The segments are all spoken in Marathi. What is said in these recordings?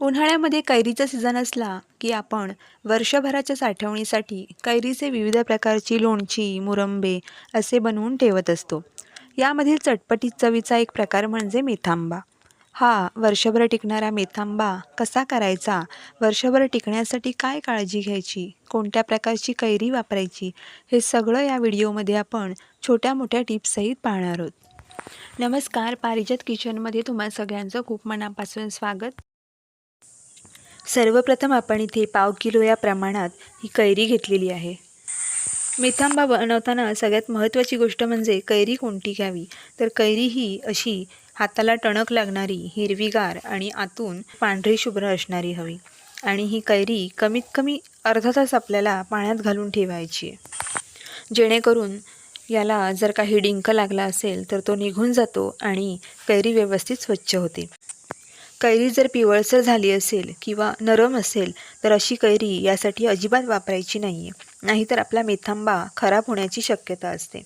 उन्हाळ्यामध्ये कैरीचा सीझन असला की आपण वर्षभराच्या साठवणीसाठी कैरीचे विविध प्रकारची लोणची मुरंबे असे बनवून ठेवत असतो. यामधील चटपटीत चवीचा एक प्रकार म्हणजे मेथांबा. हा वर्षभर टिकणारा मेथांबा कसा करायचा? वर्षभर टिकण्यासाठी काय काळजी घ्यायची? कोणत्या प्रकारची कैरी वापरायची? हे सगळं या व्हिडिओमध्ये आपण छोट्या मोठ्या टिप्ससहित पाहणार आहोत. नमस्कार पारिजात किचनमध्ये तुम्हा सगळ्यांचं खूप मनापासून स्वागत. सर्वप्रथम आपण इथे पाव किलो या प्रमाणात ही कैरी घेतलेली आहे. मेथांबा बनवताना सगळ्यात महत्त्वाची गोष्ट म्हणजे कैरी कोणती घ्यावी? तर कैरी ही अशी हाताला टणक लागणारी हिरवीगार आणि आतून पांढरी शुभ्र असणारी हवी. आणि ही कैरी कमीत कमी अर्धा तास आपल्याला पाण्यात घालून ठेवायची आहे. जेणेकरून याला जर काही डिंक लागला असेल तर तो निघून जातो आणि कैरी व्यवस्थित स्वच्छ होते. कैरी जर पिवळसर झाली असेल किंवा नरम असेल तर अशी कैरी यासाठी अजिबात वापरायची नाही आहे नाहीतर आपला मेथांबा खराब होण्याची शक्यता असते.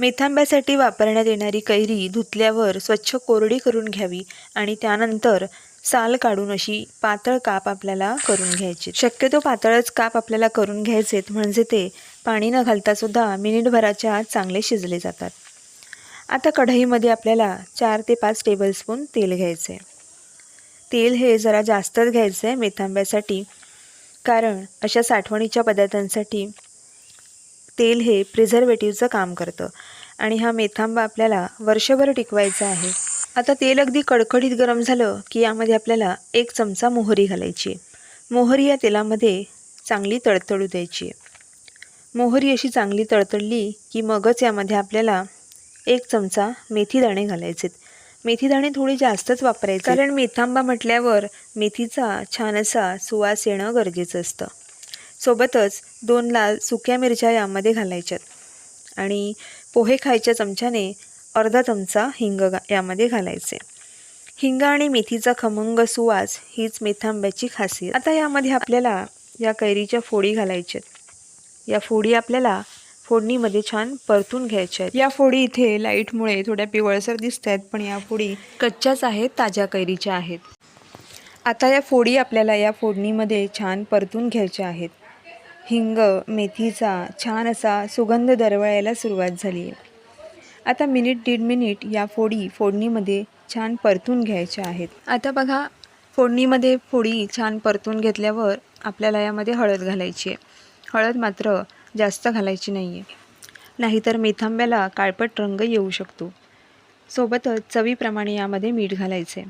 मेथांब्यासाठी वापरण्यात येणारी कैरी धुतल्यावर स्वच्छ कोरडी करून घ्यावी आणि त्यानंतर साल काढून अशी पातळ काप आपल्याला करून घ्यायची. शक्यतो पातळच काप आपल्याला करून घ्यायचेत म्हणजे ते पाणी न घालतासुद्धा मिनिटभराच्या आत चांगले शिजले जातात. आता कढईमध्ये आपल्याला चार ते पाच टेबलस्पून तेल घ्यायचं आहे तेल हे जरा जास्तच घ्यायचं आहे मेथांब्यासाठी कारण अशा साठवणीच्या पदार्थांसाठी तेल हे प्रिझर्वेटिव्हचं काम करतं. आणि हा मेथांबा आपल्याला वर्षभर टिकवायचा आहे. आता तेल अगदी कडकडीत गरम झालं की यामध्ये आपल्याला एक चमचा मोहरी घालायची. मोहरी या तेलामध्ये चांगली तडतडू द्यायची. मोहरी अशी चांगली तडतडली की मगच यामध्ये आपल्याला एक चमचा मेथी दाणे घालायचेत. मेथी दाणे थोडी जास्तच वापरायचे. कारण मेथांबा म्हटल्यावर मेथीचा छान असा सुवास येणं गरजेचं असतं. सोबतच दोन लाल सुक्या मिरच्या यामध्ये घालायच्यात. आणि पोहे खायच्या चमच्याने अर्धा चमचा हिंग यामध्ये घालायचे. हिंग आणि मेथीचा खमंग सुवास हीच मेथांब्याची खासियत. आता यामध्ये आपल्याला या कैरीच्या फोडी घालायच्यात. या फोडी आपल्याला फोडणीमध्ये छान परतून घ्यायच्या आहेत. या फोडी इथे लाईटमुळे थोड्या पिवळसर दिसत आहेत पण या फोडी कच्च्याच आहेत ताज्या कैरीच्या आहेत. आता या फोडी आपल्याला या फोडणीमध्ये छान परतून घ्यायच्या आहेत. हिंग मेथीचा छान असा सुगंध दरवळायला सुरुवात झाली आहे. आता मिनिट दीड मिनिट या फोडी फोडणीमध्ये छान परतून घ्यायच्या आहेत. आता बघा फोडणीमध्ये फोडी छान परतून घेतल्यावर आपल्याला यामध्ये हळद घालायची आहे. हळद मात्र जास्त घालायची नाही आहे नाहीतर मेथांब्याला काळपट रंग येऊ शकतो. सोबतच चवीप्रमाणे यामध्ये मीठ घालायचे.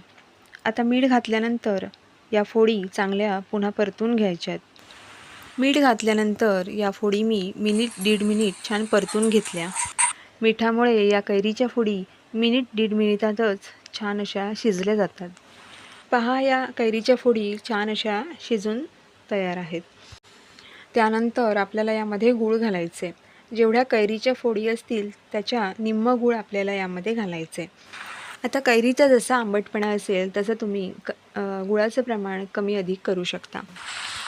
आता मीठ घातल्यानंतर या फोडी चांगल्या पुन्हा परतून घ्यायच्या आहेत मीठ घातल्यानंतर या फोडी मी मिनिट दीड मिनिट छान परतून घेतल्या. मिठामुळे या कैरीच्या फोडी मिनिट दीड मिनिटातच छान अशा शिजल्या जातात. पहा या कैरीच्या फोडी छान अशा शिजून तयार आहेत. त्यानंतर आपल्याला यामध्ये गूळ घालायचे. जेवढ्या कैरीच्या फोडी असतील त्याच्या निम्म गूळ आपल्याला यामध्ये घालायचे. आता कैरीचा जसा आंबटपणा असेल तसं तुम्ही क गुळाचं प्रमाण कमी अधिक करू शकता.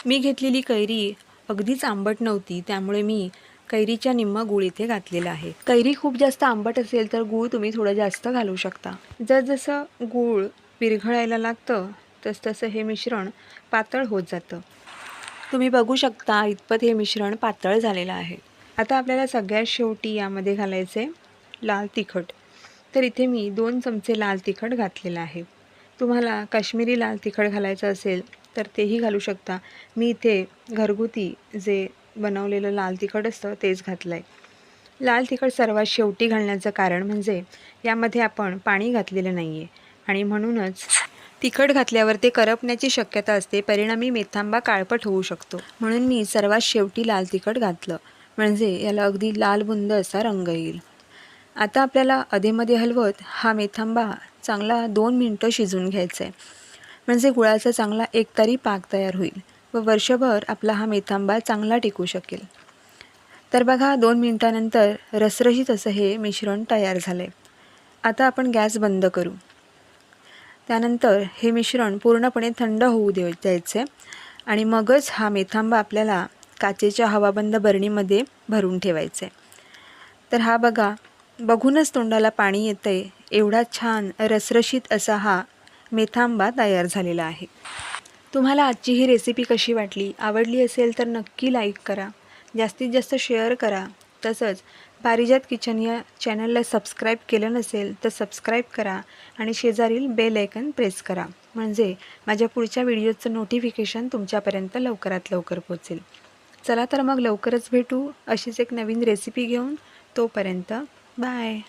मी घेतलेली कैरी अगदीच आंबट नव्हती त्यामुळे मी कैरीच्या निम्म गूळ इथे घातलेला आहे. कैरी खूप जास्त आंबट असेल तर गूळ तुम्ही थोडं जास्त घालू शकता. जसजसं गूळ विरघळायला लागतं तसतसं हे मिश्रण पातळ होत जातं. तुम्ही बघू शकता इतपत हे मिश्रण पातळ झालेलं आहे. आता आपल्याला सगळ्यात शेवटी यामध्ये घालायचे लाल तिखट. तर इथे मी दोन चमचे लाल तिखट घातलेलं आहे. तुम्हाला काश्मीरी लाल तिखट घालायचं असेल तर तेही घालू शकता. मी इथे घरगुती जे बनवलेलं लाल तिखट असतं तेच घातलं आहे लाल तिखट सर्वात शेवटी घालण्याचं कारण म्हणजे यामध्ये आपण पाणी घातलेलं नाही आहे आणि म्हणूनच तिखट घातल्यावर ते करपण्याची शक्यता असते. परिणामी मेथांबा काळपट होऊ शकतो. म्हणून मी सर्वात शेवटी लाल तिखट घातलं. म्हणजे याला अगदी लाल बुंद असा रंग येईल. आता आपल्याला अधेमध्ये हलवत हा मेथांबा चांगला दोन मिनटं शिजून घ्यायचा आहे म्हणजे गुळाचा चांगला एकतारी पाक तयार होईल व वर्षभर आपला हा मेथांबा चांगला टिकू शकेल. तर बघा दोन मिनटानंतर रसरशीत असं हे मिश्रण तयार झालं आहे आता आपण गॅस बंद करू. त्यानंतर हे मिश्रण पूर्णपणे थंड होऊ दे द्यायचे आणि मगच हा मेथांबा आपल्याला काचेच्या हवाबंद बरणीमध्ये भरून ठेवायचे. तर हा बघा बघूनच तोंडाला पाणी येतं आहे एवढा छान रसरशीत असा हा मेथांबा तयार झालेला आहे. तुम्हाला आजची ही रेसिपी कशी वाटली? आवडली असेल तर नक्की लाईक करा. जास्तीत जास्त शेअर करा. तसंच पारिजात किचन या चॅनलला सबस्क्राईब केलं नसेल तर सबस्क्राईब करा आणि शेजारील बेल आयकन प्रेस करा. म्हणजे माझ्या पुढच्या व्हिडिओचं नोटिफिकेशन तुमच्यापर्यंत लवकरात लवकर पोचेल. चला तर मग लवकरच भेटू अशीच एक नवीन रेसिपी घेऊन. तोपर्यंत बाय.